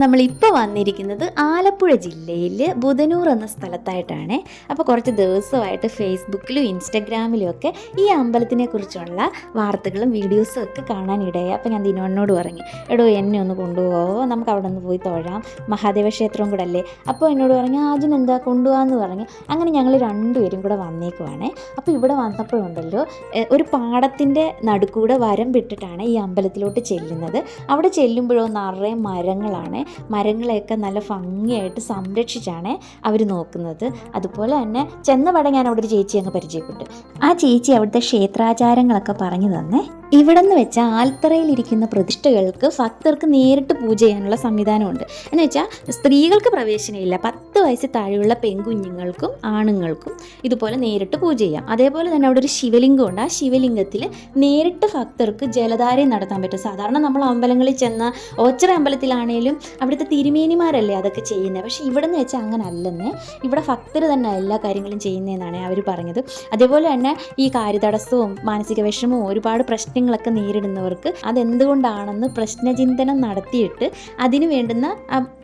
നമ്മളിപ്പോൾ വന്നിരിക്കുന്നത് ആലപ്പുഴ ജില്ലയിൽ ബുധനൂർ എന്ന സ്ഥലത്തായിട്ടാണ്. അപ്പോൾ കുറച്ച് ദിവസമായിട്ട് ഫേസ്ബുക്കിലും ഇൻസ്റ്റഗ്രാമിലും ഒക്കെ ഈ അമ്പലത്തിനെ കുറിച്ചുള്ള വാർത്തകളും വീഡിയോസും ഒക്കെ കാണാനിടയായി. അപ്പോൾ ഞാൻ ദിനോണ്ണോട് പറഞ്ഞു എടോ എന്നെ ഒന്ന് കൊണ്ടുപോകോ നമുക്ക് അവിടെ നിന്ന് പോയി തൊഴാം. മഹാദേവ ക്ഷേത്രവും കൂടെ അല്ലേ അപ്പോൾ എന്നോട് പറഞ്ഞു ആദ്യം എന്താ കൊണ്ടുപോകാമെന്ന് പറഞ്ഞു. അങ്ങനെ ഞങ്ങൾ രണ്ടുപേരും കൂടെ വന്നേക്കുവാണ്. അപ്പോൾ ഇവിടെ വന്നപ്പോഴുണ്ടല്ലോ ഒരു പാടത്തിന്റെ നടുക്കൂടെ വരം വിട്ടിട്ടാണ് ഈ അമ്പലത്തിലോട്ട് ചെല്ലുന്നത്. അവിടെ ചെല്ലുമ്പോഴോ നിറയെ മരങ്ങളാണ്. മരങ്ങളെയൊക്കെ നല്ല ഭംഗിയായിട്ട് സംരക്ഷിച്ചാണ് അവർ നോക്കുന്നത്. അതുപോലെ തന്നെ ചെന്നപാടെ ഞാൻ അവിടെ ഒരു ചേച്ചി അങ്ങ് പരിചയപ്പെട്ടു. ആ ചേച്ചി അവിടുത്തെ ക്ഷേത്രാചാരങ്ങളൊക്കെ പറഞ്ഞു തന്നെ. ഇവിടെ നിന്ന് വെച്ചാൽ ആൽത്തറയിലിരിക്കുന്ന പ്രതിഷ്ഠകൾക്ക് ഭക്തർക്ക് നേരിട്ട് പൂജ ചെയ്യാനുള്ള സംവിധാനമുണ്ട്. എന്ന് വെച്ചാൽ സ്ത്രീകൾക്ക് പ്രവേശനമില്ല. വയസ്സിൽ താഴെയുള്ള പെൺകുഞ്ഞുങ്ങൾക്കും ആണുങ്ങൾക്കും ഇതുപോലെ നേരിട്ട് പൂജ ചെയ്യാം. അതേപോലെ തന്നെ അവിടെ ഒരു ശിവലിംഗം ഉണ്ട്. ആ ശിവലിംഗത്തിൽ നേരിട്ട് ഭക്തർക്ക് ജലധാരയും നടത്താൻ പറ്റും. സാധാരണ നമ്മൾ അമ്പലങ്ങളിൽ ചെന്ന ഓച്ചറ അമ്പലത്തിലാണേലും അവിടുത്തെ തിരുമേനിമാരല്ലേ അതൊക്കെ ചെയ്യുന്നത് പക്ഷേ ഇവിടെ നിന്ന് വെച്ചാൽ അങ്ങനെ അല്ലെന്നേ ഇവിടെ ഭക്തർ തന്നെ എല്ലാ കാര്യങ്ങളും ചെയ്യുന്നതെന്നാണ് അവർ പറഞ്ഞത്. അതേപോലെ തന്നെ ഈ കാര്യതടസ്സവും മാനസിക വിഷമവും ഒരുപാട് പ്രശ്നങ്ങളൊക്കെ നേരിടുന്നവർക്ക് അതെന്തുകൊണ്ടാണെന്ന് പ്രശ്നചിന്തനം നടത്തിയിട്ട് അതിന് വേണ്ടുന്ന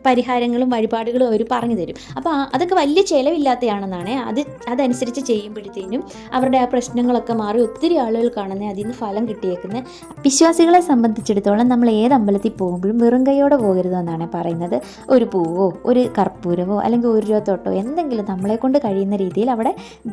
പരിഹാരങ്ങളും വഴിപാടുകളും അവർ പറഞ്ഞു തരും. അപ്പോൾ അതൊക്കെ വലിയ ചിലവില്ലാത്തതാണെന്നാണ് അത് അതനുസരിച്ച് ചെയ്യുമ്പോഴത്തേനും അവരുടെ ആ പ്രശ്നങ്ങളൊക്കെ മാറി ഒത്തിരി ആളുകൾക്കാണെന്ന് അതിൽ നിന്ന് ഫലം കിട്ടിയേക്കുന്നത് വിശ്വാസികളെ സംബന്ധിച്ചിടത്തോളം നമ്മൾ ഏത് അമ്പലത്തിൽ പോകുമ്പോഴും വെറും കൈയോടെ പോകരുതെന്നാണ് പറയുന്നത്. ഒരു പൂവോ ഒരു കർപ്പൂരമോ അല്ലെങ്കിൽ ഒരു രൂപ തൊട്ടോ എന്തെങ്കിലും നമ്മളെ കൊണ്ട് കഴിയുന്ന രീതിയിൽ അവിടെ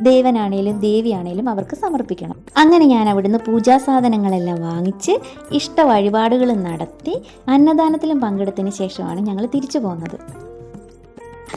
ദേവനാണേലും ദേവിയാണേലും അവർക്ക് സമർപ്പിക്കണം. അങ്ങനെ ഞാൻ അവിടുന്ന് പൂജാ സാധനങ്ങളെല്ലാം വാങ്ങിച്ച് ഇഷ്ട വഴിപാടുകൾ നടത്തി അന്നദാനത്തിലും പങ്കെടുത്തതിന് ശേഷമാണ് ഞങ്ങൾ തിരിച്ചു ボンなど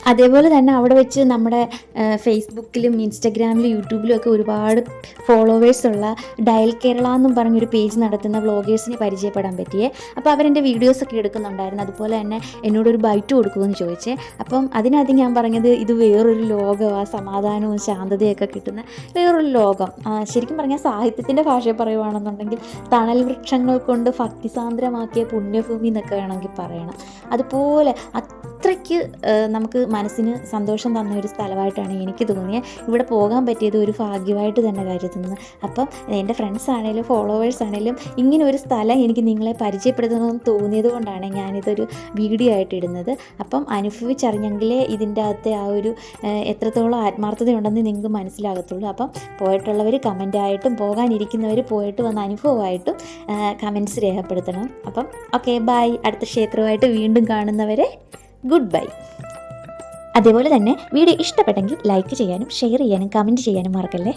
അതേപോലെ തന്നെ അവിടെ വെച്ച് നമ്മുടെ ഫേസ്ബുക്കിലും ഇൻസ്റ്റഗ്രാമിലും യൂട്യൂബിലും ഒക്കെ ഒരുപാട് ഫോളോവേഴ്സ് ഉള്ള ഡയൽ കേരള എന്നും പറഞ്ഞൊരു പേജ് നടത്തുന്ന വ്ളോഗേഴ്സിനെ പരിചയപ്പെടാൻ പറ്റിയേ. അപ്പോൾ അവരെന്റെ വീഡിയോസൊക്കെ എടുക്കുന്നുണ്ടായിരുന്നു. അതുപോലെ തന്നെ എന്നോടൊരു ബൈറ്റ് കൊടുക്കുമെന്ന് ചോദിച്ചേ. അപ്പം അതിനകത്ത് ഞാൻ പറഞ്ഞത് ഇത് വേറൊരു ആ സമാധാനവും ശാന്തതയൊക്കെ കിട്ടുന്ന വേറൊരു ലോകം. ശരിക്കും പറഞ്ഞാൽ സാഹിത്യത്തിന്റെ ഭാഷയിൽ പറയുവാണെന്നുണ്ടെങ്കിൽ തണൽ വൃക്ഷങ്ങൾ കൊണ്ട് ഭക്തിസാന്ദ്രമാക്കിയ പുണ്യഭൂമി എന്നൊക്കെ വേണമെങ്കിൽ പറയണം. അതുപോലെ അത്രയ്ക്ക് നമുക്ക് മനസ്സിന് സന്തോഷം തന്ന ഒരു സ്ഥലമായിട്ടാണ് എനിക്ക് തോന്നിയത് ഇവിടെ പോകാൻ പറ്റിയത് ഒരു ഭാഗ്യമായിട്ട് തന്നെ കരുതുന്നത് അപ്പം എന്റെ ഫ്രണ്ട്സ് ആണെങ്കിലും ഫോളോവേഴ്സ് ആണെങ്കിലും ഇങ്ങനെ ഒരു സ്ഥലം എനിക്ക് നിങ്ങളെ പരിചയപ്പെടുത്തണമെന്ന് തോന്നിയത് കൊണ്ടാണ് ഞാനിതൊരു വീഡിയോ ആയിട്ട് ഇടുന്നത്. അപ്പം അനുഭവിച്ചറിഞ്ഞെങ്കിലേ ഇതിന്റെ അകത്തെ ആ ഒരു എത്രത്തോളം ആത്മാർത്ഥതയുണ്ടെന്ന് നിങ്ങൾക്ക് മനസ്സിലാകത്തുള്ളൂ. അപ്പം പോയിട്ടുള്ളവർ കമന്റായിട്ടും പോകാനിരിക്കുന്നവർ പോയിട്ട് വന്ന അനുഭവമായിട്ടും കമൻസ് രേഖപ്പെടുത്തണം. അപ്പം ഓക്കെ ബായ് അടുത്ത ക്ഷേത്രമായിട്ട് വീണ്ടും കാണുന്നവരെ ഗുഡ് ബൈ അതേപോലെ തന്നെ വീഡിയോ ഇഷ്ടപ്പെട്ടെങ്കിൽ ലൈക്ക് ചെയ്യാനും ഷെയർ ചെയ്യാനും കമന്റ് ചെയ്യാനും മറക്കല്ലേ?